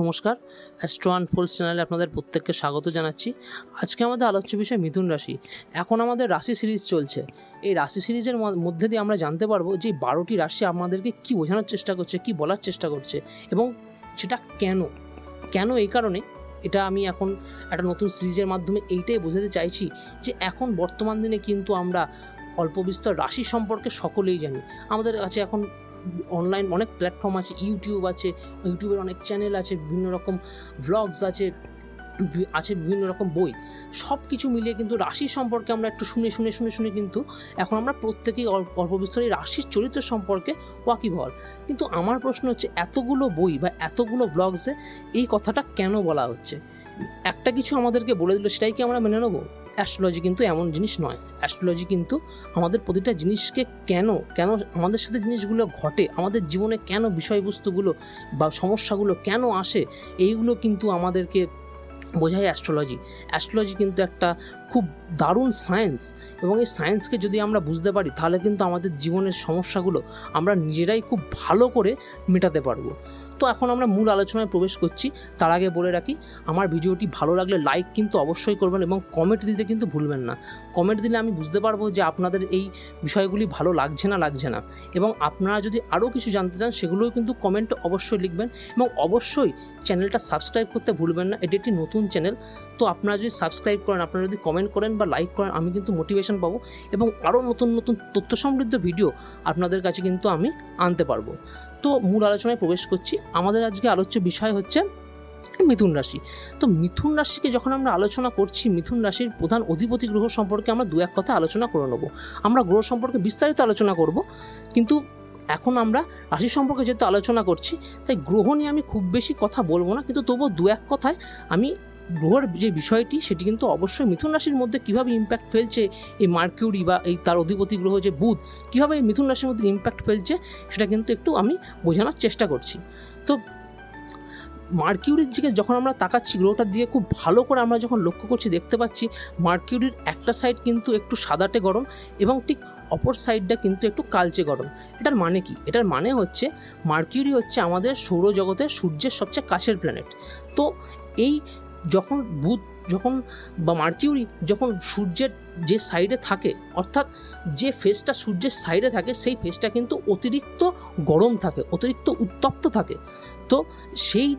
নমস্কার astro unfold চ্যানেলে আপনাদের প্রত্যেককে স্বাগত জানাচ্ছি। আজকে আমাদের আলোচ্য বিষয় মিথুন রাশি। এখন আমাদের রাশি সিরিজ চলছে। এই রাশি সিরিজের মধ্যে দিয়ে আমরা জানতে পারব যে বারোটি রাশি আমাদেরকে কী বোঝানোর চেষ্টা করছে, কী বলার চেষ্টা করছে এবং সেটা কেন? কেন এই কারণে? এটা আমি এখন একটা নতুন সিরিজের মাধ্যমে এইটাই বোঝাতে চাইছি যে এখন বর্তমান দিনে কিন্তু আমরা অল্প বিস্তর রাশি সম্পর্কে সকলেই জানি। আমাদের কাছে এখন অনলাইন অনেক প্ল্যাটফর্ম আছে ইউটিউব আছে ইউটিউবের অনেক চ্যানেল আছে, বিভিন্ন রকম ভ্লগস আছে আছে বিভিন্ন রকম বই। সব কিছু মিলিয়ে কিন্তু রাশি সম্পর্কে আমরা একটু শুনে শুনে শুনে শুনে কিন্তু এখন আমরা প্রত্যেকেই অল্প বিস্তর এই রাশির চরিত্র সম্পর্কে ওয়াকিবহল। কিন্তু আমার প্রশ্ন হচ্ছে, এতগুলো বই বা এতগুলো ব্লগসে এই কথাটা কেন বলা হচ্ছে? একটা কিছু আমাদেরকে বলে দিল, সেটাই কি আমরা মেনে নেব? অ্যাস্ট্রোলজি কিন্তু এমন জিনিস নয়। অ্যাস্ট্রোলজি কিন্তু আমাদের প্রতিটা জিনিসকে কেন কেন আমাদের সাথে জিনিসগুলো ঘটে, আমাদের জীবনে কেন বিষয়বস্তুগুলো বা সমস্যাগুলো কেন আসে, এইগুলো কিন্তু আমাদেরকে বোঝায় অ্যাস্ট্রোলজি অ্যাস্ট্রোলজি কিন্তু একটা খুব দারুণ সায়েন্স এবং এই সায়েন্সকে যদি আমরা বুঝতে পারি, তাহলে কিন্তু আমাদের জীবনের সমস্যাগুলো আমরা নিজেরাই খুব ভালো করে মেটাতে পারব। তো এখন আমরা মূল আলোচনায় প্রবেশ করছি। তার আগে বলে রাখি, আমার ভিডিওটি ভালো লাগলে লাইক কিন্তু অবশ্যই করবেন এবং কমেন্ট দিতে কিন্তু ভুলবেন না। কমেন্ট দিলে আমি বুঝতে পারব যে আপনাদের এই বিষয়গুলি ভালো লাগছে না লাগছে না। এবং আপনারা যদি আরও কিছু জানতে চান, সেগুলোও কিন্তু কমেন্টে অবশ্যই লিখবেন এবং অবশ্যই চ্যানেলটা সাবস্ক্রাইব করতে ভুলবেন না। এটি একটি নতুন চ্যানেল তো আপনারা যদি সাবস্ক্রাইব করেন, আপনারা যদি কমেন্ট করেন বা লাইক করেন, আমি কিন্তু মোটিভেশন পাবো এবং আরও নতুন নতুন তথ্য সমৃদ্ধ ভিডিও আপনাদের কাছে কিন্তু আমি আনতে পারব। তো মূল আলোচনায় প্রবেশ করছি। আমাদের আজকে আলোচ্য বিষয় হচ্ছে মিথুন রাশি। তো মিথুন রাশিকে যখন আমরা আলোচনা করছি, মিথুন রাশির প্রধান অধিপতি গ্রহ সম্পর্কে আমরা দু এক কথা আলোচনা করে নেব। আমরা গ্রহ সম্পর্কে বিস্তারিত আলোচনা করব, কিন্তু এখন আমরা রাশি সম্পর্কে যেহেতু আলোচনা করছি, তাই গ্রহ নিয়ে আমি খুব বেশি কথা বলব না, কিন্তু তবুও দু এক কথায় আমি গ্রহের যে বিষয়টি, সেটি কিন্তু অবশ্যই মিথুন রাশির মধ্যে কীভাবে ইম্প্যাক্ট ফেলছে এই মার্কিউরি বা এই তার অধিপতি গ্রহ যে বুধ, কীভাবে এই মিথুন রাশির মধ্যে ইম্প্যাক্ট ফেলছে, সেটা কিন্তু একটু আমি বোঝানোর চেষ্টা করছি। তো মার্কিউরির দিকে যখন আমরা তাকাচ্ছি গ্রহটার দিকে খুব ভালো করে আমরা যখন লক্ষ্য করছি, দেখতে পাচ্ছি মার্কিউরির একটা সাইড কিন্তু একটু সাদাটে গরম এবং ঠিক অপর সাইডটা কিন্তু একটু কালচে গরম। এটার মানে কি? এটার মানে হচ্ছে মার্কিউরি হচ্ছে আমাদের সৌরজগতের সূর্যের সবচেয়ে কাছের প্ল্যানেট তো এই যখন বুধ, যখন বা মার্কিউরি, যখন সূর্যের যে সাইডে থাকে, অর্থাৎ যে ফেসটা সূর্যের সাইডে থাকে, সেই ফেসটা কিন্তু অতিরিক্ত গরম থাকে, অতিরিক্ত উত্তপ্ত থাকে। তো সেই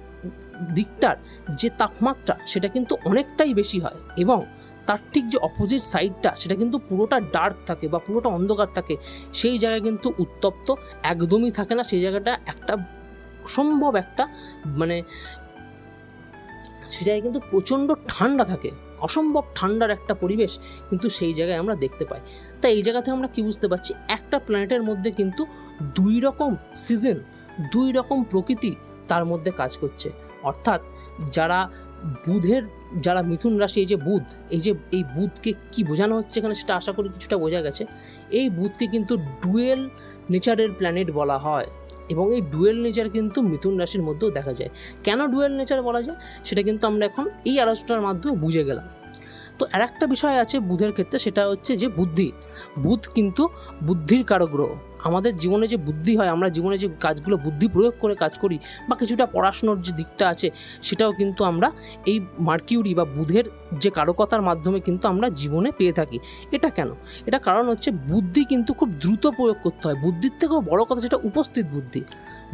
দিকটার যে তাপমাত্রা, সেটা কিন্তু অনেকটাই বেশি হয় এবং তার ঠিক যে অপোজিট সাইডটা সেটা কিন্তু পুরোটা ডার্ক থাকে বা পুরোটা অন্ধকার থাকে, সেই জায়গায় কিন্তু উত্তপ্ত একদমই থাকে না। সেই জায়গাটা একটা অসম্ভব একটা মানে সে জায়গায় কিন্তু প্রচণ্ড ঠান্ডা থাকে। অসম্ভব ঠান্ডার একটা পরিবেশ কিন্তু সেই জায়গায় আমরা দেখতে পাই। তাই এই জায়গাতে আমরা কি বুঝতে পারছি? একটা প্ল্যানেটের মধ্যে কিন্তু দুই রকম সিজন দুই রকম প্রকৃতি তার মধ্যে কাজ করছে। অর্থাৎ যারা বুধের, যারা মিথুন রাশি, এই যে বুধ, এই যে, এই বুধকে কি বোঝানো হচ্ছে এখানে সেটা আশা করি কিছুটা বোঝা গেছে। এই বুধকে কিন্তু ডুয়েল নেচারের প্ল্যানেট বলা হয়। এবং এই ডুয়েল নেচার কিন্তু মিথুন রাশির মধ্যেও দেখা যায়। কেন ডুয়েল নেচার বলা যায়? সেটা কিন্তু আমরা এখন এই আলোচনার মাধ্যমে বুঝে গেলাম। তো আর একটা বিষয় আছে বুধের ক্ষেত্রে, সেটা হচ্ছে যে বুদ্ধি। বুধ কিন্তু বুদ্ধির কারক গ্রহ আমাদের জীবনে যে বুদ্ধি হয়, আমরা জীবনে যে কাজগুলো বুদ্ধি প্রয়োগ করে কাজ করি বা কিছুটা পড়াশুনোর যে দিকটা আছে, সেটাও কিন্তু আমরা এই মার্কিউরি বা বুধের যে কারকতার মাধ্যমে কিন্তু আমরা জীবনে পেয়ে থাকি। এটা কেন? এটা কারণ হচ্ছে বুদ্ধি কিন্তু খুব দ্রুত প্রয়োগ করতে হয়। বুদ্ধির থেকেও বড় কথা যেটা, উপস্থিত বুদ্ধি।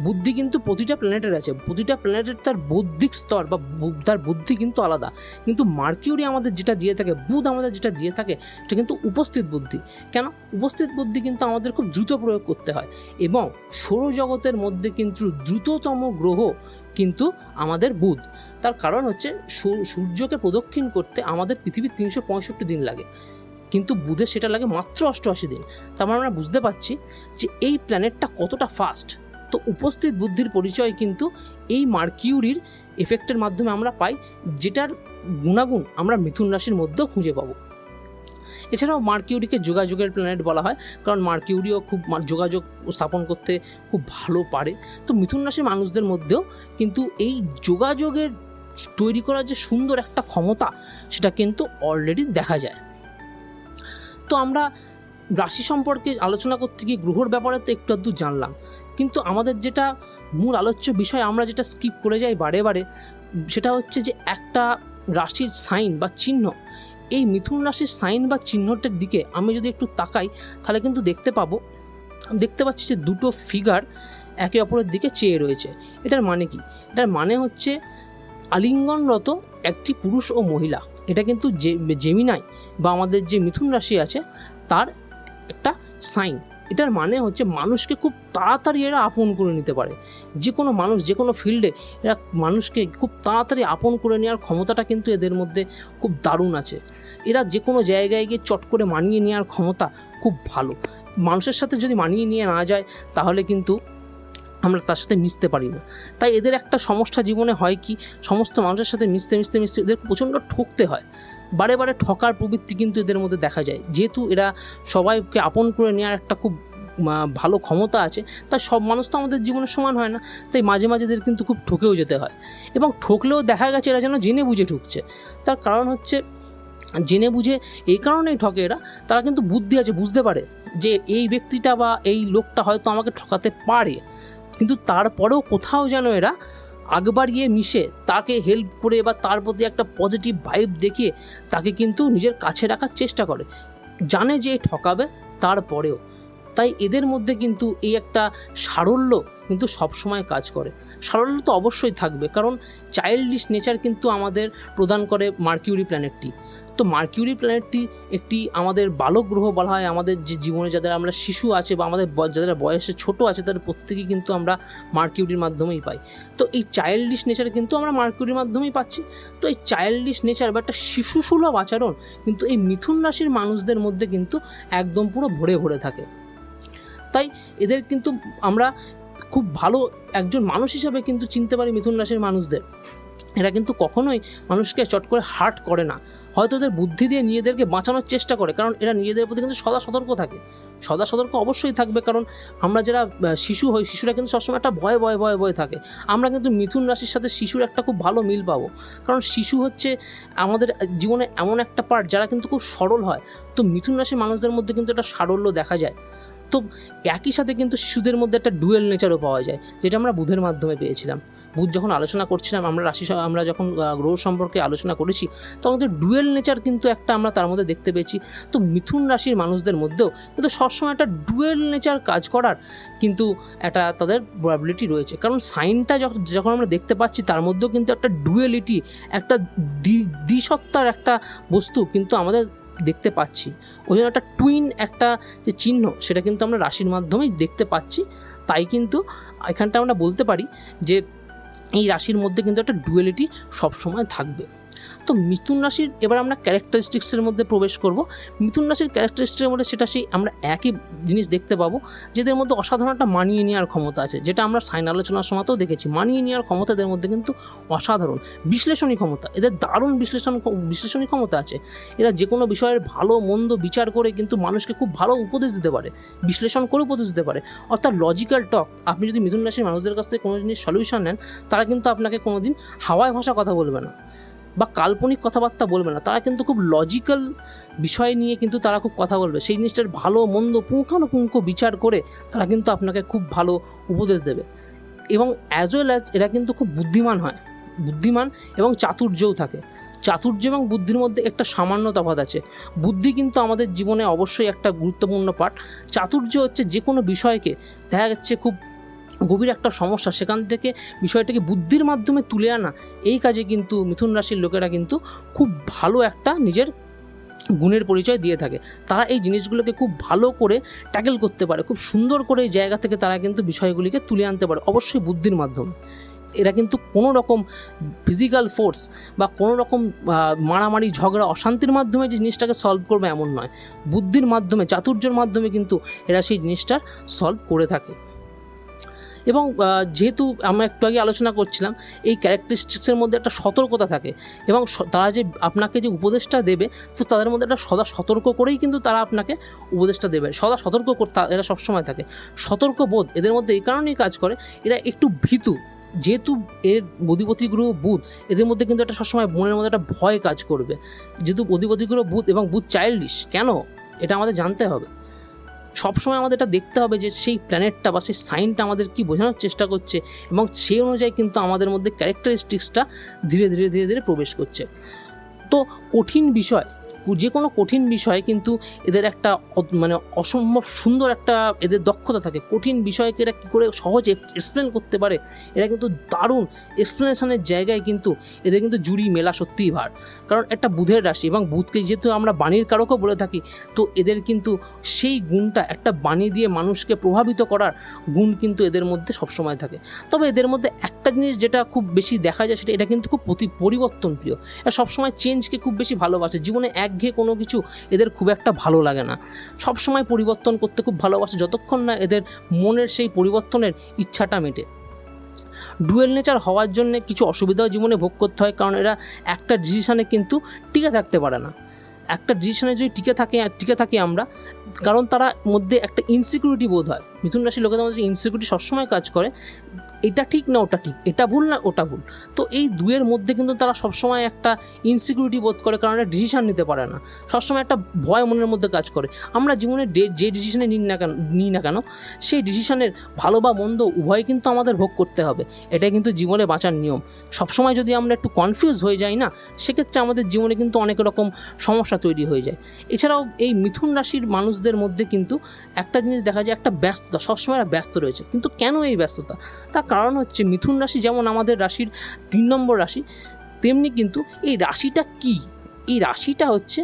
বুদ্ধি কিন্তু প্রতিটা প্ল্যানেটের আছে। প্রতিটা প্ল্যানেটের তার বৌদ্ধিক স্তর বা তার বুদ্ধি কিন্তু আলাদা। কিন্তু মার্কিউরি আমাদের যেটা দিয়ে থাকে, বুধ আমাদের যেটা দিয়ে থাকে, সেটা কিন্তু উপস্থিত বুদ্ধি। কেন? উপস্থিত বুদ্ধি কিন্তু আমাদের খুব দ্রুত প্রয়োগ করতে হয়। এবং সৌরজগতের মধ্যে কিন্তু দ্রুততম গ্রহ কিন্তু আমাদের বুধ। তার কারণ হচ্ছে সূর্যকে প্রদক্ষিণ করতে আমাদের পৃথিবীর তিনশো পঁয়ষট্টি দিন লাগে। কিন্তু বুধের সেটা লাগে মাত্র অষ্টআশি দিন। তার মানে আমরা বুঝতে পারছি যে এই প্ল্যানেটটা কতটা ফাস্ট তো উপস্থিত বুদ্ধির পরিচয় কিন্তু এই মার্কিউরির এফেক্টের মাধ্যমে আমরা পাই, যেটার গুণাগুণ আমরা মিথুন রাশির মধ্যেও খুঁজে পাবো। এছাড়াও মার্কিউরিকে যোগাযোগের প্ল্যানেট বলা হয়, কারণ মার্কিউরিও খুব যোগাযোগ স্থাপন করতে খুব ভালো পারে। তো মিথুন রাশির মানুষদের মধ্যেও কিন্তু এই যোগাযোগের তৈরি করার যে সুন্দর একটা ক্ষমতা, সেটা কিন্তু অলরেডি দেখা যায়। তো আমরা রাশি সম্পর্কে আলোচনা করতে গিয়ে গ্রহর ব্যাপারে তো একটু আধটু জানলাম। কিন্তু আমাদের যেটা মূল আলোচ্য বিষয়, আমরা যেটা স্কিপ করে যাই বারে বারে, সেটা হচ্ছে যে একটা রাশির সাইন বা চিহ্ন, এই মিথুন রাশির সাইন বা চিহ্নটার দিকে আমি যদি একটু তাকাই, তাহলে কিন্তু দেখতে পাবো, দেখতে পাচ্ছি যে দুটো ফিগার একে অপরের দিকে চেয়ে রয়েছে। এটার মানে কি? এটার মানে হচ্ছে আলিঙ্গনরত একটি পুরুষ ও মহিলা। এটা কিন্তু যে জেমিনাই বা আমাদের যে মিথুন রাশি আছে, তার একটা সাইন এটার মানে হচ্ছে মানুষকে খুব তাড়াতাড়ি এরা আপন করে নিতে পারে। যে কোনো মানুষ যে কোনো ফিল্ডে এরা মানুষকে খুব তাড়াতাড়ি আপন করে নেওয়ার ক্ষমতাটা কিন্তু এদের মধ্যে খুব দারুণ আছে। এরা যে কোনো জায়গায় গিয়ে চট করে মানিয়ে নেওয়ার ক্ষমতা খুব ভালো। মানুষের সাথে যদি মানিয়ে নিয়ে না যায়, তাহলে কিন্তু আমরা তার সাথে মিশতে পারি না। তাই এদের একটা সমস্যা জীবনে হয় কি, সমস্ত মানুষের সাথে মিশতে মিশতে মিশতে এদের প্রচণ্ড ঠকতে হয়। বারে বারে ঠকার প্রবৃত্তি কিন্তু এদের মধ্যে দেখা যায়। যেহেতু এরা সবাইকে আপন করে নেওয়ার একটা খুব ভালো ক্ষমতা আছে তাই সব মানুষ তো আমাদের জীবনে সমান হয় না, তাই মাঝে মাঝে এদের কিন্তু খুব ঠকেও যেতে হয়। এবং ঠকলেও দেখা গেছে এরা যেন জেনে বুঝে ঠুকছে। তার কারণ হচ্ছে, জেনে বুঝে এই কারণেই ঠকে এরা, তারা কিন্তু বুদ্ধি আছে, বুঝতে পারে যে এই ব্যক্তিটা বা এই লোকটা হয়তো আমাকে ঠকাতে পারে। কিন্তু তারপরেও কোথাও যেন এরা আগ বাড়িয়ে মিশে তাকে হেল্প করে বা তার প্রতি একটা পজিটিভ ভাইব দেখিয়ে তাকে কিন্তু নিজের কাছে রাখার চেষ্টা করে। জানে যে ঠকাবে তারপরেও। তাই এদের মধ্যে কিন্তু এই একটা সারল্য কিন্তু সবসময় কাজ করে। সারল্য তো অবশ্যই থাকবে, কারণ চাইল্ডিশ নেচার কিন্তু আমাদের প্রদান করে মার্কিউরি প্ল্যানেটটি তো মার্কিউরি প্ল্যানেটটি একটি আমাদের বালক গ্রহ বলা হয়। আমাদের যে জীবনে যাদের আমরা শিশু আছে বা আমাদের যাদের বয়সে ছোট আছে, তাদের প্রত্যেকেই কিন্তু আমরা মার্কিউরির মাধ্যমেই পাই। তো এই চাইল্ডিশ নেচার কিন্তু আমরা মার্কিউরির মাধ্যমেই পাচ্ছি। তো এই চাইল্ডিশ নেচার বা একটা শিশুসুলভ আচরণ কিন্তু এই মিথুন রাশির মানুষদের মধ্যে কিন্তু একদম পুরো ভরে ভরে থাকে। তাই এদের কিন্তু আমরা খুব ভালো একজন মানুষ হিসাবে কিন্তু চিনতে পারি মিথুন রাশির মানুষদের। এরা কিন্তু কখনোই মানুষকে চট করে হার্ট করে না। হয়তো এদের বুদ্ধি দিয়ে নিজেদেরকে বাঁচানোর চেষ্টা করে, কারণ এরা নিজেদের প্রতি কিন্তু সদা সতর্ক থাকে। সদা সতর্ক অবশ্যই থাকবে, কারণ আমরা যারা শিশু হই, শিশুরা কিন্তু সবসময় একটা ভয় ভয় ভয় ভয় থাকে। আমরা কিন্তু মিথুন রাশির সাথে শিশুর একটা খুব ভালো মিল পাবো। কারণ শিশু হচ্ছে আমাদের জীবনে এমন একটা পার্ট যারা কিন্তু খুব সরল হয়। তো মিথুন রাশির মানুষদের মধ্যে কিন্তু একটা সারল্য দেখা যায়। তো একই সাথে কিন্তু শিশুদের মধ্যে একটা ডুয়েল নেচারও পাওয়া যায়, যেটা আমরা বুধের মাধ্যমে পেয়েছিলাম। বুধ যখন আলোচনা করছিলাম, আমরা রাশি আমরা যখন গ্রহ সম্পর্কে আলোচনা করেছি তখন তো ডুয়েল নেচার কিন্তু একটা আমরা তার মধ্যে দেখতে পেয়েছি। তো মিথুন রাশির মানুষদের মধ্যেও কিন্তু সবসময় একটা ডুয়েল নেচার কাজ করার কিন্তু একটা তাদের প্রবাবিলিটি রয়েছে। কারণ সাইনটা যখন আমরা দেখতে পাচ্ছি, তার মধ্যেও কিন্তু একটা ডুয়েলিটি, একটা দ্বি- দ্বিসত্তার একটা বস্তু কিন্তু আমাদের দেখতে পাচ্ছি। ওই জন্য একটা টুইন একটা যে চিহ্ন, সেটা কিন্তু আমরা রাশির মাধ্যমেই দেখতে পাচ্ছি। তাই কিন্তু এখানটা আমরা বলতে পারি যে এই রাশির মধ্যে কিন্তু একটা ডুয়েলিটি সবসময় থাকবে। তো মিথুন রাশির, এবার আমরা ক্যারেক্টারিস্টিক্সের মধ্যে প্রবেশ করব। মিথুন রাশির ক্যারেক্টারিস্টিক্সের মধ্যে সেটা সেই আমরা একই জিনিস দেখতে পাবো, যেদের মধ্যে অসাধারণ একটা মানিয়ে নেওয়ার ক্ষমতা আছে, যেটা আমরা সাইন আলোচনার সময়তেও দেখেছি। মানিয়ে নেওয়ার ক্ষমতা এদের মধ্যে কিন্তু অসাধারণ। বিশ্লেষণী ক্ষমতা, এদের দারুণ বিশ্লেষণ বিশ্লেষণী ক্ষমতা আছে। এরা যে কোনো বিষয়ের ভালো, মন্দ বিচার করে কিন্তু মানুষকে খুব ভালো উপদেশ দিতে পারে, বিশ্লেষণ করে উপদেশ দিতে পারে। অর্থাৎ লজিক্যাল টক আপনি যদি মিথুন রাশির মানুষদের কাছ থেকে কোনো জিনিস সলিউশন নেন, তারা কিন্তু আপনাকে কোনো দিন হাওয়ায় ভাষা কথা বলবে না। বা কাল্পনিক কথাবার্তা বলবে না। তারা কিন্তু খুব লজিক্যাল বিষয় নিয়ে কিন্তু তারা খুব কথা বলবে। সেই জিনিসটার ভালো, মন্দ, পুঙ্খানুপুঙ্খ বিচার করে তারা কিন্তু আপনাকে খুব ভালো উপদেশ দেবে। এবং অ্যাজ ওয়েল অ্যাজ এরা কিন্তু খুব বুদ্ধিমান হয়। বুদ্ধিমান এবং চাতুর্যও থাকে। চাতুর্য এবং বুদ্ধির মধ্যে একটা সামান্য তফাৎ আছে। বুদ্ধি কিন্তু আমাদের জীবনে অবশ্যই একটা গুরুত্বপূর্ণ পাঠ চাতুর্য হচ্ছে যে কোনো বিষয়কে দেখা যাচ্ছে খুব গভীর একটা সমস্যা, সেখান থেকে বিষয়টাকে বুদ্ধির মাধ্যমে তুলে আনা, এই কাজে কিন্তু মিথুন রাশির লোকেরা কিন্তু খুব ভালো একটা নিজের গুণের পরিচয় দিয়ে থাকে। তারা এই জিনিসগুলোকে খুব ভালো করে ট্যাকেল করতে পারে, খুব সুন্দর করে এই জায়গা থেকে তারা কিন্তু বিষয়গুলিকে তুলে আনতে পারে, অবশ্যই বুদ্ধির মাধ্যমে। এরা কিন্তু কোনো রকম ফিজিক্যাল ফোর্স বা কোনো রকম মারামারি, ঝগড়া, অশান্তির মাধ্যমে যে জিনিসটাকে সলভ করবে এমন নয়। বুদ্ধির মাধ্যমে, চাতুর্যের মাধ্যমে কিন্তু এরা সেই জিনিসটার সলভ করে থাকে। এবং যেহেতু আমরা একটু আগে আলোচনা করছিলাম, এই ক্যারেক্টারিস্টিক্সের মধ্যে একটা সতর্কতা থাকে এবং তারা যে আপনাকে যে উপদেশটা দেবে, তো তাদের মধ্যে একটা সদা সতর্ক করেই কিন্তু তারা আপনাকে উপদেশটা দেবে। সদা সতর্ক এরা সবসময় থাকে। সতর্ক বোধ এদের মধ্যে এই কারণেই কাজ করে, এরা একটু ভীতু। যেহেতু এর অধিপতি গ্রহ বুধ, এদের মধ্যে কিন্তু একটা সবসময় মনের মধ্যে একটা ভয় কাজ করবে। যেহেতু অধিপতি গ্রহ বুধ এবং বুধ চাইল্ডিশ কেন? এটা আমাদের জানতে হবে। সবসময় আমাদের এটা দেখতে হবে যে সেই প্ল্যানেটটা বা সেই সাইনটা আমাদের কি বোঝানোর চেষ্টা করছে এবং সেই অনুযায়ী কিন্তু আমাদের মধ্যে ক্যারেক্টারিস্টিক্সটা ধীরে ধীরে ধীরে ধীরে প্রবেশ করছে। তো কঠিন বিষয় যে কোনো কঠিন বিষয়ে কিন্তু এদের একটা মানে অসম্ভব সুন্দর একটা এদের দক্ষতা থাকে। কঠিন বিষয়কে এরা কী করে সহজে এক্সপ্লেন করতে পারে, এরা কিন্তু দারুণ এক্সপ্লেনেশনের জায়গায় কিন্তু এদের কিন্তু জুড়ি মেলা সত্যিই ভার। কারণ একটা বুধের রাশি এবং বুধকে যেহেতু আমরা বাণীর কারকও বলে থাকি, তো এদের কিন্তু সেই গুণটা একটা বাণী দিয়ে মানুষকে প্রভাবিত করার গুণ কিন্তু এদের মধ্যে সবসময় থাকে। তবে এদের মধ্যে একটা জিনিস যেটা খুব বেশি দেখা যায় সেটা এটা কিন্তু খুব প্রতি পরিবর্তন প্রিয় সবসময় চেঞ্জকে খুব বেশি ভালোবাসে। জীবনে একঘেয়ে কোনো কিছু এদের খুব একটা ভালো লাগে না। সবসময় পরিবর্তন করতে খুব ভালোবাসে, যতক্ষণ না এদের মনের সেই পরিবর্তনের ইচ্ছাটা মেটে। ডুয়েল নেচার হওয়ার জন্য কিছু অসুবিধাও জীবনে ভোগ করতে হয়, কারণ এরা একটা ডিসিশনে কিন্তু টিকে থাকতে পারে না। একটা ডিসিশনে যদি টিকে থাকে, টিকে থাকি আমরা, কারণ তারা মধ্যে একটা ইনসিকিউরিটি বোধ হয়। মিথুন রাশির লোকেদের মধ্যে ইনসিকিউরিটি সবসময় কাজ করে এটা ঠিক না, ওটা ঠিক। এটা ভুল না, ওটা ভুল। তো এই দুয়ের মধ্যে কিন্তু তারা সবসময় একটা ইনসিকিউরিটি বোধ করে, কারণ একটা ডিসিশান নিতে পারে না। সবসময় একটা ভয় মনের মধ্যে কাজ করে। আমরা জীবনে যে ডিসিশনে নিই না কেন, নিই না কেন, সেই ডিসিশানের ভালো বা মন্দ উভয় কিন্তু আমাদের ভোগ করতে হবে। এটাই কিন্তু জীবনে বাঁচার নিয়ম। সবসময় যদি আমরা একটু কনফিউজ হয়ে যাই না, সেক্ষেত্রে আমাদের জীবনে কিন্তু অনেক রকম সমস্যা তৈরি হয়ে যায়। এছাড়াও এই মিথুন রাশির মানুষদের মধ্যে কিন্তু একটা জিনিস দেখা যায়, একটা ব্যস্ততা। সবসময় ব্যস্ত রয়েছে। কিন্তু কেন এই ব্যস্ততা? তার কারণ হচ্ছে মিথুন রাশি যেমন আমাদের রাশির তিন নম্বর রাশি, তেমনি কিন্তু এই রাশিটা কি? এই রাশিটা হচ্ছে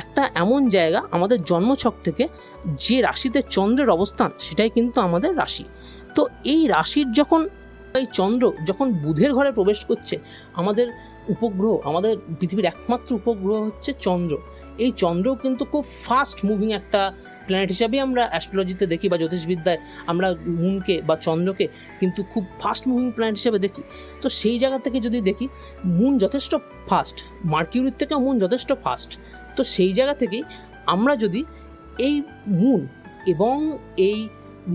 একটা এমন জায়গা আমাদের জন্মছক থেকে যে রাশিতে চন্দ্রের অবস্থান, সেটাই কিন্তু আমাদের রাশি। তো এই রাশির যখন এই চন্দ্র যখন বুধের ঘরে প্রবেশ করছে, আমাদের উপগ্রহ, আমাদের পৃথিবীর একমাত্র উপগ্রহ হচ্ছে চন্দ্র। এই চন্দ্রও কিন্তু খুব ফাস্ট মুভিং একটা প্ল্যানেট হিসাবেই আমরা অ্যাস্ট্রোলজিতে দেখি বা জ্যোতিষবিদ্যায় আমরা মুনকে বা চন্দ্রকে কিন্তু খুব ফাস্ট মুভিং প্ল্যানেট হিসেবে দেখি। তো সেই জায়গা থেকে যদি দেখি মুন যথেষ্ট ফাস্ট মার্কিউরির থেকেও মুন যথেষ্ট ফাস্ট তো সেই জায়গা থেকেই আমরা যদি এই মুন এবং এই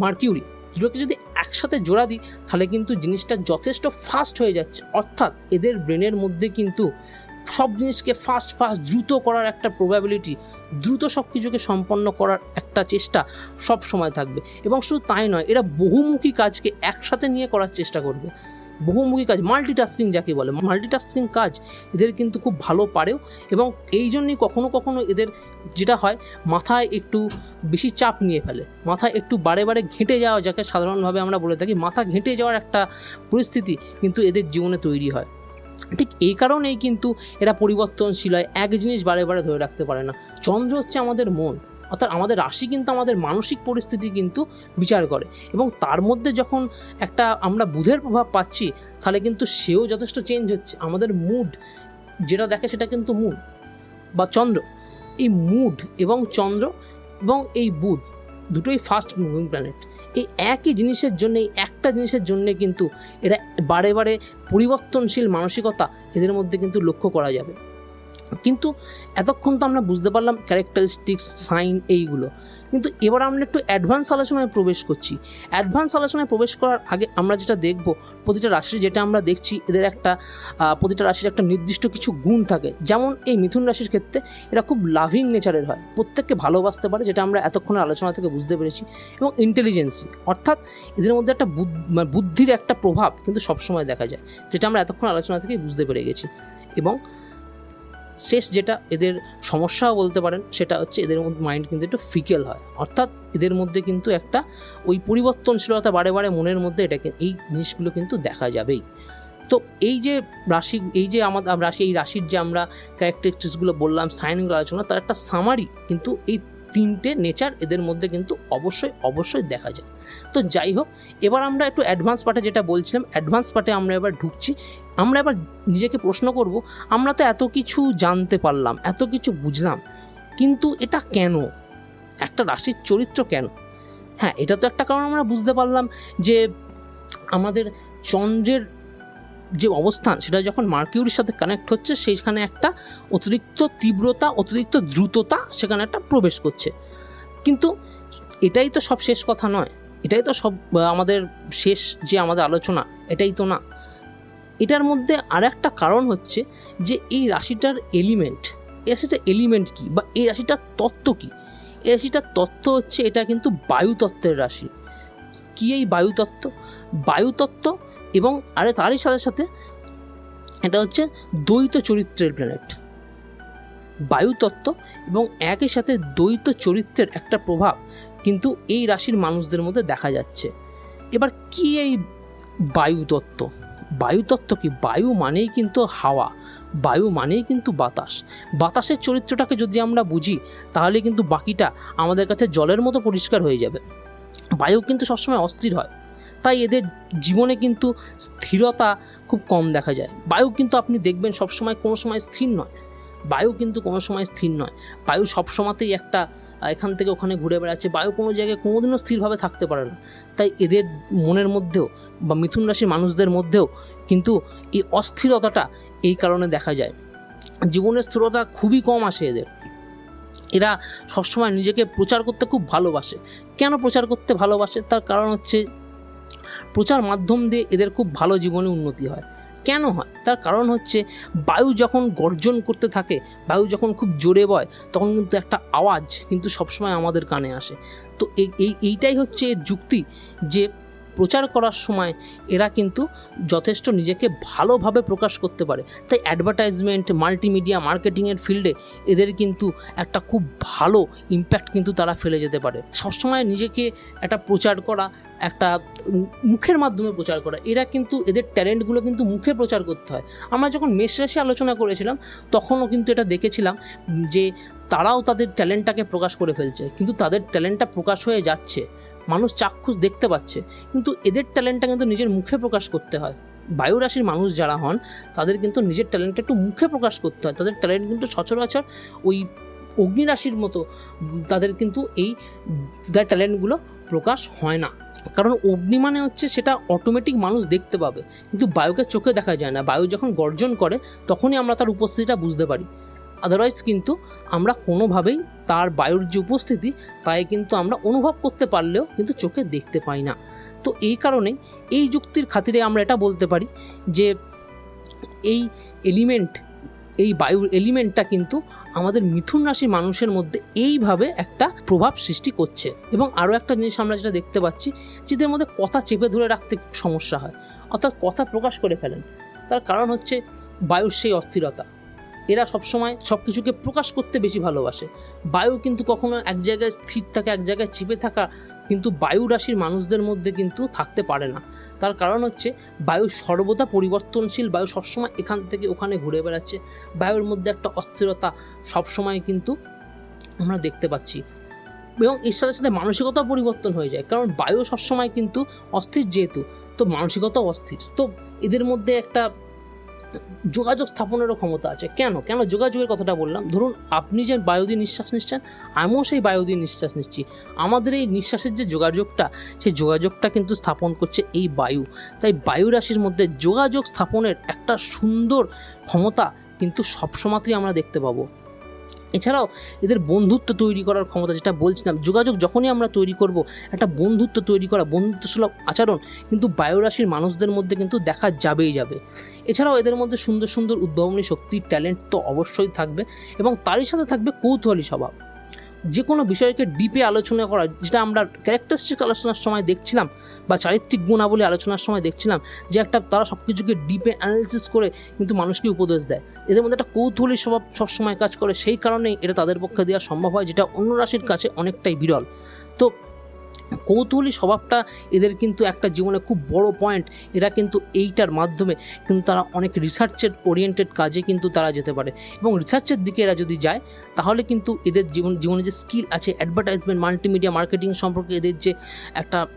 মার্কিউরি দুটোকে যদি একসাথে জোড়া দিই, তাহলে কিন্তু জিনিসটা যথেষ্ট ফাস্ট হয়ে যাচ্ছে। অর্থাৎ এদের ব্রেনের মধ্যে কিন্তু সব জিনিসকে ফাস্ট ফাস্ট দ্রুত করার একটা প্রবাবিলিটি দ্রুত সব কিছুকে সম্পন্ন করার একটা চেষ্টা সব সময় থাকবে। এবং শুধু তাই নয়, এরা বহুমুখী কাজকে একসাথে নিয়ে করার চেষ্টা করবে। বহুমুখী কাজ মাল্টিটাস্কিং যাকে বলে। মাল্টিটাস্কিং কাজ এদের কিন্তু খুব ভালো পারেও এবং এই জন্যই কখনো কখনো এদের যেটা হয়, মাথায় একটু বেশি চাপ নিয়ে ফেলে। মাথায় একটু বারে বারে ঘেঁটে যাওয়া, যাকে সাধারণভাবে আমরা বলে থাকি, মাথা ঘেঁটে যাওয়ার একটা পরিস্থিতি কিন্তু এদের জীবনে তৈরি হয়। ঠিক এই কারণেই কিন্তু এরা পরিবর্তনশীল হয়। এক জিনিস বারে বারে ধরে রাখতে পারে না। চন্দ্র হচ্ছে আমাদের মন। অর্থাৎ আমাদের রাশি কিন্তু আমাদের মানসিক পরিস্থিতি কিন্তু বিচার করে। এবং তার মধ্যে যখন একটা আমরা বুধের প্রভাব পাচ্ছি, তাহলে কিন্তু সেও যথেষ্ট চেঞ্জ হচ্ছে। আমাদের মুড যেটা দেখে সেটা কিন্তু মুড বা চন্দ্র। এই মুড এবং চন্দ্র এবং এই বুধ দুটোই ফার্স্ট মুভিং প্ল্যানেট এই একই জিনিসের জন্য এই একটা জিনিসের জন্য কিন্তু এরা বারে বারে পরিবর্তনশীল মানসিকতা এদের মধ্যে কিন্তু লক্ষ্য করা যাবে। কিন্তু এতক্ষণ তো আমরা বুঝতে পারলাম ক্যারেক্টারিস্টিক্স সাইন এইগুলো। কিন্তু এবার আমরা একটু অ্যাডভান্স আলোচনায় প্রবেশ করছি। অ্যাডভান্স আলোচনায় প্রবেশ করার আগে আমরা যেটা দেখব, প্রতিটা রাশির যেটা আমরা দেখছি, এদের একটা প্রতিটা রাশির একটা নির্দিষ্ট কিছু গুণ থাকে। যেমন এই মিথুন রাশির ক্ষেত্রে এরা খুব লাভিং নেচারের হয়। প্রত্যেককে ভালোবাসতে পারে, যেটা আমরা এতক্ষণের আলোচনা থেকে বুঝতে পেরেছি। এবং ইন্টেলিজেন্সি অর্থাৎ এদের মধ্যে একটা মানে বুদ্ধির একটা প্রভাব কিন্তু সবসময় দেখা যায়, যেটা আমরা এতক্ষণ আলোচনা থেকেই বুঝতে পেরে গেছি। এবং শেষ যেটা এদের সমস্যাও বলতে পারেন, সেটা হচ্ছে এদের মধ্যে মাইন্ড কিন্তু একটু ফিকেল হয়। অর্থাৎ এদের মধ্যে কিন্তু একটা ওই পরিবর্তনশীলতা বারে বারে মনের মধ্যে এটাকে, এই জিনিসগুলো কিন্তু দেখা যাবেই। তো এই যে রাশি, এই যে আমাদের রাশি, এই রাশির যে আমরা ক্যারেক্টারিস্টিক্সগুলো বললাম সাইনগুলো আলোচনা, তার একটা সামারি কিন্তু এই তিনটে নেচার এদের মধ্যে কিন্তু অবশ্যই অবশ্যই দেখা যায়। তো যাই হোক, এবার আমরা একটু অ্যাডভান্স পার্টে যেটা বলছিলাম অ্যাডভান্স পার্টে আমরা এবার ঢুকছি। আমরা এবার নিজেকে প্রশ্ন করব, আমরা তো এত কিছু জানতে পারলাম, এত কিছু বুঝলাম, কিন্তু এটা কেন? একটা রাশির চরিত্র কেন? হ্যাঁ এটা তো একটা কারণ আমরা বুঝতে পারলাম যে আমাদের চন্দ্রের যে অবস্থান, সেটা যখন মার্কিউরির সাথে কানেক্ট হচ্ছে, সেইখানে একটা অতিরিক্ত তীব্রতা, অতিরিক্ত দ্রুততা সেখানে একটা প্রবেশ করছে। কিন্তু এটাই তো সব শেষ কথা নয়। এটাই তো সব আমাদের শেষ যে আমাদের আলোচনা, এটাই তো না। এটার মধ্যে আর একটা কারণ হচ্ছে যে এই রাশিটার এলিমেন্ট এই রাশিটার এলিমেন্ট কী বা এই রাশিটার তত্ত্ব কী? এই রাশিটার তত্ত্ব হচ্ছে এটা কিন্তু বায়ুতত্ত্বের রাশি। কী এই বায়ুতত্ত্ব? বায়ুতত্ত্ব এবং আরে তারই সাথে সাথে এটা হচ্ছে দ্বৈত চরিত্রের প্ল্যানেট বায়ুতত্ত্ব এবং একই সাথে দ্বৈত চরিত্রের একটা প্রভাব কিন্তু এই রাশির মানুষদের মধ্যে দেখা যাচ্ছে। এবার কি এই বায়ুতত্ত্ব? বায়ুতত্ত্ব কি? বায়ু মানেই কিন্তু হাওয়া, বায়ু মানেই কিন্তু বাতাস। বাতাসের চরিত্রটাকে যদি আমরা বুঝি, তাহলে কিন্তু বাকিটা আমাদের কাছে জলের মতো পরিষ্কার হয়ে যাবে। বায়ু কিন্তু সবসময় অস্থির হয়। তাই এদের জীবনে কিন্তু স্থিরতা খুব কম দেখা যায়। বায়ু কিন্তু আপনি দেখবেন সবসময় কোনো সময় স্থির নয়। বায়ু কিন্তু কোনো সময় স্থির নয়। বায়ু সবসময়তেই একটা, এখান থেকে ওখানে ঘুরে বেড়াচ্ছে। বায়ু কোনো জায়গায় কোনোদিনও স্থিরভাবে থাকতে পারে না। তাই এদের মনের মধ্যেও বা মিথুন রাশির মানুষদের মধ্যেও কিন্তু এই অস্থিরতাটা এই কারণে দেখা যায়। জীবনের স্থিরতা খুবই কম আসে এদের। এরা সবসময় নিজেকে প্রচার করতে খুব ভালোবাসে। কেন প্রচার করতে ভালোবাসে? তার কারণ হচ্ছে প্রচার মাধ্যম দিয়ে এদের খুব ভালো জীবনে উন্নতি হয়। কেন হয়? তার কারণ হচ্ছে বায়ু যখন গর্জন করতে থাকে, বায়ু যখন খুব জোরে বয়, তখন কিন্তু একটা আওয়াজ কিন্তু সবসময় আমাদের কানে আসে। তো এই, এই- এইটাই হচ্ছে এর যুক্তি যে প্রচার করার সময় এরা কিন্তু যথেষ্ট নিজেকে ভালোভাবে প্রকাশ করতে পারে। তাই অ্যাডভার্টাইজমেন্ট মাল্টিমিডিয়া মার্কেটিংয়ের ফিল্ডে এদের কিন্তু একটা খুব ভালো ইম্প্যাক্ট কিন্তু তারা ফেলে যেতে পারে। সবসময় নিজেকে একটা প্রচার করা, একটা মুখের মাধ্যমে প্রচার করা, এরা কিন্তু এদের ট্যালেন্টগুলো কিন্তু মুখে প্রচার করতে হয়। আমরা যখন মেষ রাশি আলোচনা করেছিলাম, তখনও কিন্তু এটা দেখেছিলাম যে তারাও তাদের ট্যালেন্টটাকে প্রকাশ করে ফেলছে, কিন্তু তাদের ট্যালেন্টটা প্রকাশ হয়ে যাচ্ছে। মানুষ চাক্ষুষ দেখতে পাচ্ছে, কিন্তু এদের ট্যালেন্টটা কিন্তু নিজের মুখে প্রকাশ করতে হয়। বায়ু রাশির মানুষ যারা হন, তাদের কিন্তু নিজের ট্যালেন্টটা একটু মুখে প্রকাশ করতে হয়। তাদের ট্যালেন্ট কিন্তু সচরাচর ওই অগ্নি রাশির মতো, তাদের কিন্তু এই, তাদের ট্যালেন্টগুলো প্রকাশ হয় না। কারণ অগ্নি মানে হচ্ছে সেটা অটোমেটিক মানুষ দেখতে পাবে, কিন্তু বায়ুকে চোখে দেখা যায় না। বায়ু যখন গর্জন করে, তখনই আমরা তার উপস্থিতিটা বুঝতে পারি। আদারওয়াইজ কিন্তু আমরা কোনোভাবেই তার বায়ুর যে উপস্থিতি, তাই কিন্তু আমরা অনুভব করতে পারলেও কিন্তু চোখে দেখতে পাই না। তো এই কারণেই এই যুক্তির খাতিরে আমরা এটা বলতে পারি যে এই এলিমেন্ট এই বায়ুর এলিমেন্টটা কিন্তু আমাদের মিথুন রাশির মানুষের মধ্যে এইভাবে একটা প্রভাব সৃষ্টি করছে। এবং আরও একটা জিনিস আমরা যেটা দেখতে পাচ্ছি, যেদের মধ্যে কথা চেপে ধরে রাখতে সমস্যা হয়। অর্থাৎ কথা প্রকাশ করে ফেলেন। তার কারণ হচ্ছে বায়ুর সেই অস্থিরতা। এরা সবসময় সব কিছুকে প্রকাশ করতে বেশি ভালোবাসে। বায়ু কিন্তু কখনো এক জায়গায় স্থির থাকে, এক জায়গায় চেপে থাকা কিন্তু বায়ু রাশির মানুষদের মধ্যে কিন্তু থাকতে পারে না। তার কারণ হচ্ছে বায়ু সর্বদা পরিবর্তনশীল, বায়ু সবসময় এখান থেকে ওখানে ঘুরে বেড়াচ্ছে। বায়ুর মধ্যে একটা অস্থিরতা সবসময় কিন্তু আমরা দেখতে পাচ্ছি। এবং এর সাথে সাথে মানসিকতাও পরিবর্তন হয়ে যায়, কারণ বায়ু সবসময় কিন্তু অস্থির যেহেতু, তো মানসিকতাও অস্থির। তো এদের মধ্যে একটা যোগাযোগ স্থাপনেরও ক্ষমতা আছে। কেন? কেন যোগাযোগের কথাটা বললাম? ধরুন, আপনি যে বায়ু দিয়ে নিঃশ্বাস নিচ্ছেন, আমিও সেই বায়ু দিয়ে নিঃশ্বাস নিচ্ছি। আমাদের এই নিঃশ্বাসের যে যোগাযোগটা, সেই যোগাযোগটা কিন্তু স্থাপন করছে এই বায়ু। তাই বায়ু রাশির মধ্যে যোগাযোগ স্থাপনের একটা সুন্দর ক্ষমতা কিন্তু সবসময়তেই আমরা দেখতে পাবো। এছাড়াও এদের বন্ধুত্ব তৈরি করার ক্ষমতা যেটা বলছিলাম, যোগাযোগ যখনই আমরা তৈরি করব, একটা বন্ধুত্ব তৈরি করা, বন্ধুত্বসুলভ আচরণ কিন্তু বায়ুরাশির মানুষদের মধ্যে কিন্তু দেখা যাবেই যাবে। এছাড়াও এদের মধ্যে সুন্দর সুন্দর উদ্ভাবনী শক্তি ট্যালেন্ট তো অবশ্যই থাকবে এবং তারই সাথে থাকবে কৌতূহলী স্বভাব। যে কোনো বিষয়কে ডিপে আলোচনা করা, যেটা আমরা ক্যারেক্টারিস্টিক আলোচনার সময় দেখছিলাম বা চারিত্রিক গুণাবলী আলোচনার সময় দেখছিলাম, যে একটা তারা সব কিছুকে ডিপে অ্যানালিসিস করে কিন্তু মানুষকে উপদেশ দেয়। এদের মধ্যে একটা কৌতূহলী স্বভাব সবসময় কাজ করে, সেই কারণেই এটা তাদের পক্ষে দেওয়া সম্ভব হয়, যেটা অন্য রাশির কাছে অনেকটাই বিরল। তো কৌতূহলী স্বভাবটা এদের কিন্তু একটা জীবনে খুব বড় পয়েন্ট এরা কিন্তু এইটার মাধ্যমে কিন্তু তারা অনেক রিসার্চের ওরিয়েন্টেড কাজে কিন্তু তারা যেতে পারে। এবং রিসার্চের দিকে এরা যদি যায়, তাহলে কিন্তু এদের জীবন, জীবনে যে স্কিল আছে অ্যাডভার্টাইজমেন্ট মাল্টিমিডিয়া মার্কেটিং সম্পর্কে এদের যে একটা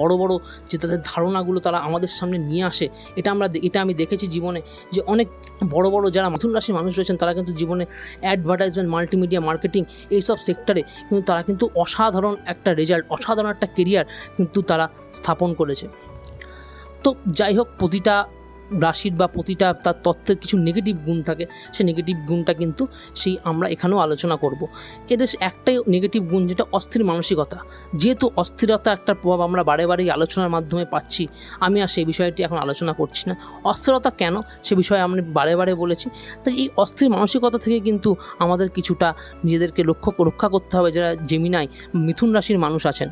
বড় বড় যে তাদের ধারণাগুলো তারা আমাদের সামনে নিয়ে আসে, এটা আমরা এটা আমি দেখেছি জীবনে যে অনেক বড় বড় যারা মিথুন রাশির মানুষ রয়েছেন, তারা কিন্তু জীবনে অ্যাডভার্টাইজমেন্ট মাল্টিমিডিয়া মার্কেটিং এইসব সেক্টরে কিন্তু তারা কিন্তু অসাধারণ একটা রেজাল্ট অসাধারণ একটা কেরিয়ার কিন্তু তারা স্থাপন করেছে। তো যাই হোক, প্রতিটা রাশির বা প্রতিটা তার তত্ত্বের কিছু নেগেটিভ গুণ থাকে, সেই নেগেটিভ গুণটা কিন্তু সেই আমরা এখানেও আলোচনা করব। এদের একটাই নেগেটিভ গুণ যেটা অস্থির মানসিকতা। যেহেতু অস্থিরতা একটা প্রভাব আমরা বারে বারে এই আলোচনার মাধ্যমে পাচ্ছি, আমি আর সেই বিষয়টি এখন আলোচনা করছি না। অস্থিরতা কেন? সে বিষয়ে আমি বারে বারে বলেছি। তাই এই অস্থির মানসিকতা থেকে কিন্তু আমাদের কিছুটা নিজেদেরকে লক্ষ্য রক্ষা করতে হবে যারা জেমিনায় মিথুন রাশির মানুষ আছেন।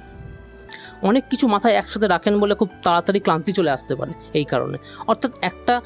অনেক কিছু মাথায় একসাথে রাখেন বলে খুব তাড়াতাড়ি ক্লান্তি চলে আসতে পারে এই কারণে। অর্থাৎ একটা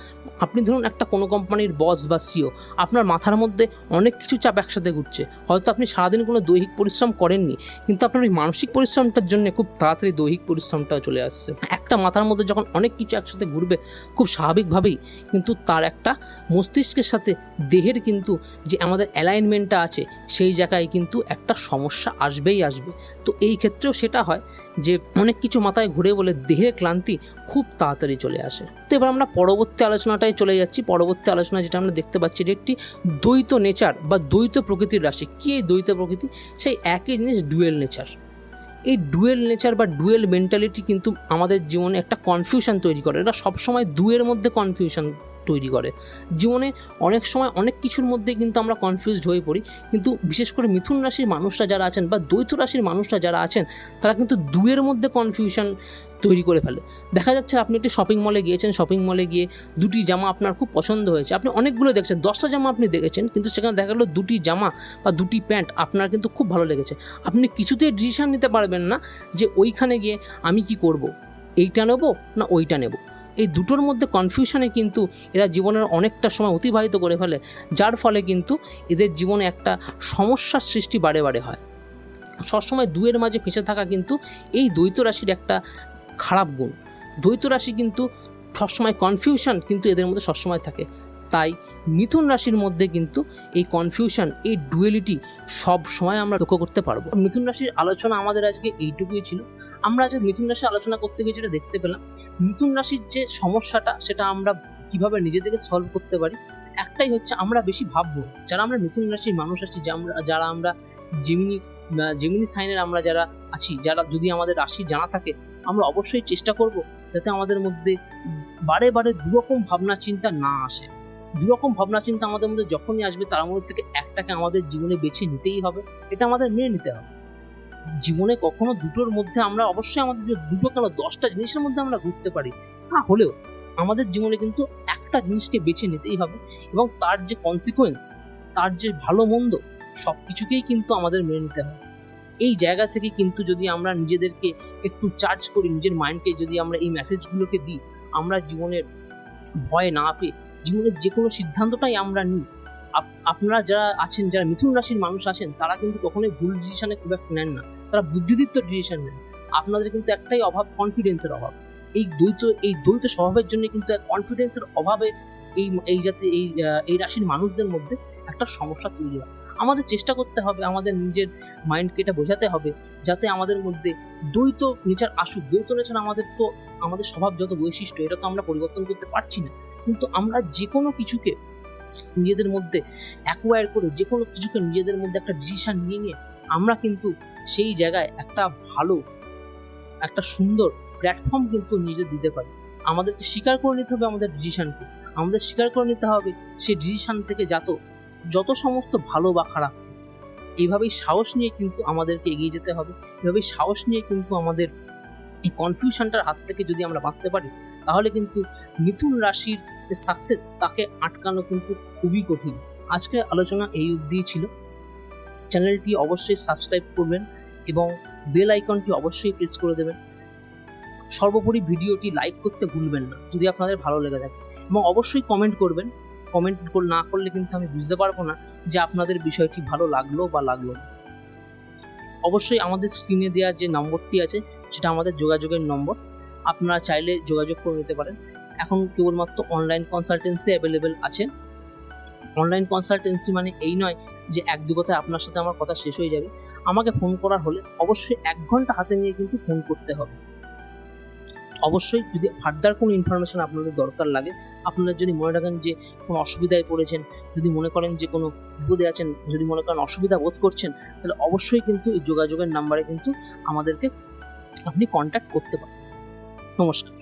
আপনি ধরুন একটা কোনো কোম্পানির বস বা সিও আপনার মাথার মধ্যে অনেক কিছু চাপ একসাথে ঘুরছে। হয়তো আপনি সারাদিন কোনো দৈহিক পরিশ্রম করেননি, কিন্তু আপনার ওই মানসিক পরিশ্রমটার জন্য খুব তাড়াতাড়ি দৈহিক পরিশ্রমটাও চলে আসছে। একটা মাথার মধ্যে যখন অনেক কিছু একসাথে ঘুরবে, খুব স্বাভাবিকভাবেই কিন্তু তার একটা মস্তিষ্কের সাথে দেহের কিন্তু যে আমাদের অ্যালাইনমেন্টটা আছে, সেই জায়গায় কিন্তু একটা সমস্যা আসবেই আসবে। তো এই ক্ষেত্রেও সেটা হয় যে অনেক কিছু মাথায় ঘুরে বলে দেহের ক্লান্তি খুব তাড়াতাড়ি চলে আসে। তো এবার আমরা পরবর্তী আলোচনাটায় চলে যাচ্ছি। পরবর্তী আলোচনা যেটা আমরা দেখতে পাচ্ছি এটা একটি দ্বৈত নেচার বা দ্বৈত প্রকৃতির রাশি। কী এই দ্বৈত প্রকৃতি? সেই একই জিনিস ডুয়েল নেচার। এই ডুয়েল নেচার বা ডুয়েল মেন্টালিটি কিন্তু আমাদের জীবনে একটা কনফিউশন তৈরি করে। এটা সবসময় দুয়ের মধ্যে কনফিউশন তৈরি করে। জীবনে অনেক সময় অনেক কিছুর মধ্যে কিন্তু আমরা কনফিউজড হয়ে পড়ি। কিন্তু বিশেষ করে মিথুন রাশির মানুষরা যারা আছেন বা দ্বৈত রাশির মানুষরা যারা আছেন, তারা কিন্তু দুয়ের মধ্যে কনফিউশন তৈরি করে ফেলে। দেখা যাচ্ছে আপনি একটি শপিং মলে গিয়েছেন শপিং মলে গিয়ে দুটি জামা আপনার খুব পছন্দ হয়েছে। আপনি অনেকগুলো দেখছেন, দশটা জামা আপনি দেখেছেন, কিন্তু সেখানে দেখা গেলো দুটি জামা বা দুটি প্যান্ট আপনার কিন্তু খুব ভালো লেগেছে। আপনি কিছুতেই ডিসিশন নিতে পারবেন না যে ওইখানে গিয়ে আমি কি করব? এইটা নেব না ওইটা নেব? এই দুটোর মধ্যে কনফিউশনে কিন্তু এরা জীবনের অনেকটা সময় অতিবাহিত করে ফেলে, যার ফলে কিন্তু এদের জীবনে একটা সমস্যার সৃষ্টি বারে বারে হয়। সবসময় দুয়ের মাঝে ফেঁসে থাকা কিন্তু এই দ্বৈত রাশির একটা খারাপ গুণ। দ্বৈত রাশি কিন্তু সবসময় কনফিউশন কিন্তু এদের মধ্যে সবসময় থাকে। তাই মিথুন রাশির মধ্যে কিন্তু এই কনফিউশন এই ডুয়েলিটি সব সময় আমরা লক্ষ্য করতে পারব। মিথুন রাশির আলোচনা আমাদের আজকে এইটুকুই ছিল। আমরা আজকে মিথুন রাশি আলোচনা করতে গিয়ে যেটা দেখতে পেলাম, মিথুন রাশির যে সমস্যাটা, সেটা আমরা কীভাবে নিজেদেরকে সলভ করতে পারি, একটাই হচ্ছে আমরা বেশি ভাববো। যারা আমরা মিথুন রাশির মানুষ আছি যারা আমরা জেমিনি জেমিনি সাইনের আমরা যারা আছি, যারা যদি আমাদের রাশি জানা থাকে, আমরা অবশ্যই চেষ্টা করব যাতে আমাদের মধ্যে বারে বারে দুরকম ভাবনা চিন্তা না আসে। দুরকম ভাবনা চিন্তা আমাদের মধ্যে যখনই আসবে, তার মধ্যে থেকে একটাকে আমাদের জীবনে বেছে নিতেই হবে। এটা আমাদের মেনে নিতে হবে। জীবনে কখনো দুটোর মধ্যে আমরা অবশ্যই আমাদের দুটো কেন দশটা জিনিসের মধ্যে আমরা ঘুরতে পারি, তা হলেও আমাদের জীবনে কিন্তু একটা জিনিসকে বেছে নিতেই হবে এবং তার যে কনসিকোয়েন্স তার যে ভালো মন্দ সব কিছুকেই কিন্তু আমাদের মেনে নিতে হবে। এই জায়গা থেকে কিন্তু যদি আমরা নিজেদেরকে একটু চার্জ করি, নিজের মাইন্ডকে যদি আমরা এই মেসেজগুলোকে দিই, আমরা জীবনের ভয় না পেয়ে জীবনের যে কোনো সিদ্ধান্তটাই আমরা নিই। আপ- আপনারা যারা আছেন, যারা মিথুন রাশির মানুষ আছেন, তারা কিন্তু কখনোই ভুল ডিসিশনে খুব একটা নেন না। তারা বুদ্ধিদীপ্ত ডিসিশন নেন। আপনাদের কিন্তু একটাই অভাব কনফিডেন্সের অভাব। এই দ্বৈত এই দ্বৈত স্বভাবের জন্য কিন্তু এক কনফিডেন্সের অভাবে এই এই জাতি, এই এই রাশির মানুষদের মধ্যে একটা সমস্যা তৈরি হয়। আমাদের চেষ্টা করতে হবে, আমাদের নিজের মাইন্ডকে এটা বোঝাতে হবে, যাতে আমাদের মধ্যে দ্বৈত নেচার আসুক, দ্বৈত নেচার আমাদের তো, আমাদের স্বভাব যত বৈশিষ্ট্য, এটা তো আমরা পরিবর্তন করতে পারছি না। কিন্তু আমরা যে কোনো কিছুকে নিজেদের মধ্যে অ্যাকোয়ার করে যে কোনো কিছুকে নিজেদের মধ্যে একটা ডিসিশন নিয়ে নিয়ে, আমরা কিন্তু সেই জায়গায় একটা ভালো, একটা সুন্দর প্ল্যাটফর্ম কিন্তু নিজে দিতে পারি। আমাদেরকে স্বীকার করে নিতে হবে আমাদের ডিসিশনকে আমাদের স্বীকার করে নিতে হবে, সেই ডিসিশন থেকে যত যত সমস্ত ভালো বা খারাপ এইভাবেই সাহস নিয়ে কিন্তু আমাদেরকে এগিয়ে যেতে হবে। এভাবেই সাহস নিয়ে কিন্তু আমাদের এই কনফিউশনটার হাত থেকে যদি আমরা বাঁচতে পারি, তাহলে কিন্তু মিথুন রাশির যে সাকসেস তাকে আটকানো কিন্তু খুবই কঠিন। আজকের আলোচনা এই অবধি ছিল। চ্যানেলটি অবশ্যই সাবস্ক্রাইব করবেন এবং বেল আইকনটি অবশ্যই প্রেস করে দেবেন। সর্বোপরি ভিডিওটি লাইক করতে ভুলবেন না, যদি আপনাদের ভালো লেগে থাকে। এবং অবশ্যই কমেন্ট করবেন। কমেন্ট না করলে কিন্তু আমি বুঝতে পারব না যে আপনাদের বিষয়টি ভালো লাগল বা লাগল অবশ্যই আমাদের স্ক্রিনে দেওয়া যে নম্বরটি আছে, সেটা আমাদের যোগাযোগের নম্বর। আপনারা চাইলে যোগাযোগ করে নিতে পারেন। এখন কেবলমাত্র অনলাইন কনসালটেন্সি অ্যাভেলেবেল আছে। অনলাইন কনসালটেন্সি মানে এই নয় যে এক দু কথায় আপনার সাথে আমার কথা শেষ হয়ে যাবে। আমাকে ফোন করার হলে অবশ্যই এক ঘণ্টা হাতে নিয়ে কিন্তু ফোন করতে হবে। অবশ্যই যদি ফার্দার কোনো ইনফরমেশন আপনাদের দরকার লাগে, আপনারা যদি মনে রাখেন যে কোনো অসুবিধায় পড়েছেন, যদি মনে করেন যে কোনো বিপদে আছেন, যদি মনে করেন অসুবিধা বোধ করছেন, তাহলে অবশ্যই কিন্তু এই যোগাযোগের নাম্বারে কিন্তু আমাদেরকে আপনি কন্ট্যাক্ট করতে পারেন। নমস্কার।